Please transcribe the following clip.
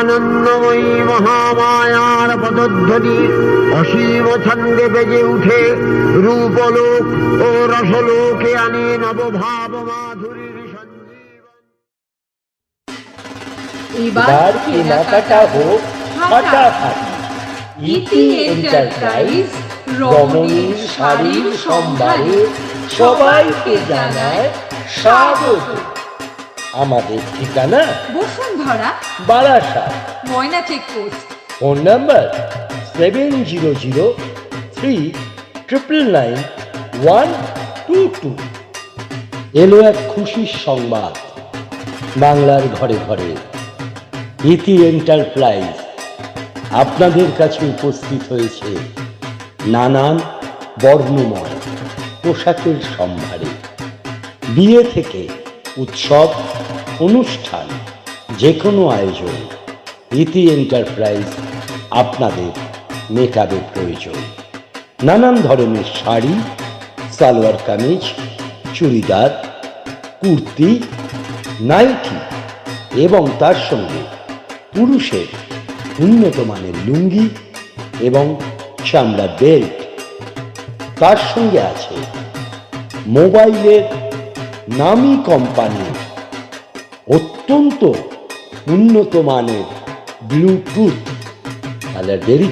আনন্দময়ী মহামায়ার পদধ্বনি অসীম ছন্দে বেজে উঠে রূপলোক ও রসলোকে আনে নবভাব মাধুরীর এবার কেনাকাটা হোক ফাটাফাটি ইতি এন্টারপ্রাইজ রমণীর শাড়ির সম্ভারে সবাইকে জানায় স্বাগত। আমাদের ঠিকানা Basundhara Barasat. Moyna checkpost phone number seven zero zero three triple nine one two two. এলো এক খুশির সংবাদ বাংলার ঘরে ঘরে। ইতি এন্টারপ্রাইজ আপনাদের কাছে উপস্থিত হয়েছে নানান বর্ণময় পোশাকের সম্ভারে। বিয়ে থেকে উৎসব, অনুষ্ঠান যে কোনো আয়োজন, ইতি এন্টারপ্রাইজ আপনাদের মেকআপের প্রয়োজন। নানান ধরনের শাড়ি, সালোয়ার কামিজ, চুড়িদার, কুর্তি, নাইটি এবং তার সঙ্গে পুরুষের উন্নত মানের লুঙ্গি এবং চামড়া বেল্ট। তার সঙ্গে আছে মোবাইলের নামি কোম্পানি। অত্যন্ত উন্নত মানের ব্লুটুথ। তাহলে দেরি